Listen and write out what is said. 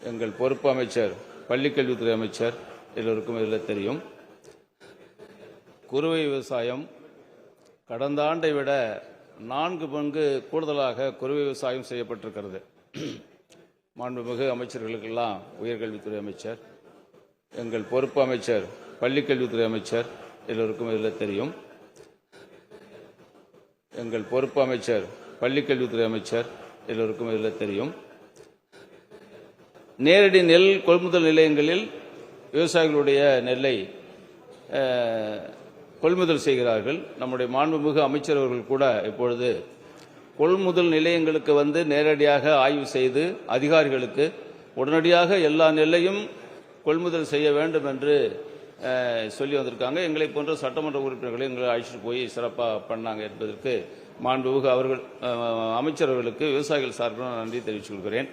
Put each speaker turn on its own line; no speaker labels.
எங்கள் பொறுப்பு அமைச்சர் பள்ளிக்கல்வித்துறை அமைச்சர் எல்லோருக்கும் இதில் தெரியும். குறுவை விவசாயம் கடந்த ஆண்டை விட நான்கு பங்கு கூடுதலாக குறுவை விவசாயம் செய்யப்பட்டிருக்கிறது. மாண்புமிகு அமைச்சர்களுக்கெல்லாம் உயர்கல்வித்துறை அமைச்சர் எங்கள் பொறுப்பு அமைச்சர் பள்ளிக்கல்வித்துறை அமைச்சர் எல்லோருக்கும் இதில் தெரியும். எங்கள் பொறுப்பு அமைச்சர் பள்ளிக்கல்வித்துறை அமைச்சர் எல்லோருக்கும் இதில் தெரியும். நேரடி நெல் கொள்முதல் நிலையங்களில் விவசாயிகளுடைய நெல்லை கொள்முதல் செய்கிறார்கள். நம்முடைய மாண்புமிகு அமைச்சர் அவர்கள் கூட இப்பொழுது கொள்முதல் நிலையங்களுக்கு வந்து நேரடியாக ஆய்வு செய்து அதிகாரிகளுக்கு உடனடியாக எல்லா நெல்லையும் கொள்முதல் செய்ய வேண்டும் என்று சொல்லி வந்திருக்காங்க. எங்களை போன்ற சட்டமன்ற உறுப்பினர்களை எங்களை அழைச்சிட்டு போய் சிறப்பாக பண்ணாங்க என்பதற்கு மாண்புமிகு அவர்கள் அமைச்சர்களுக்கு விவசாயிகள் சார்பில் நன்றி தெரிவித்துக் கொள்கிறேன்.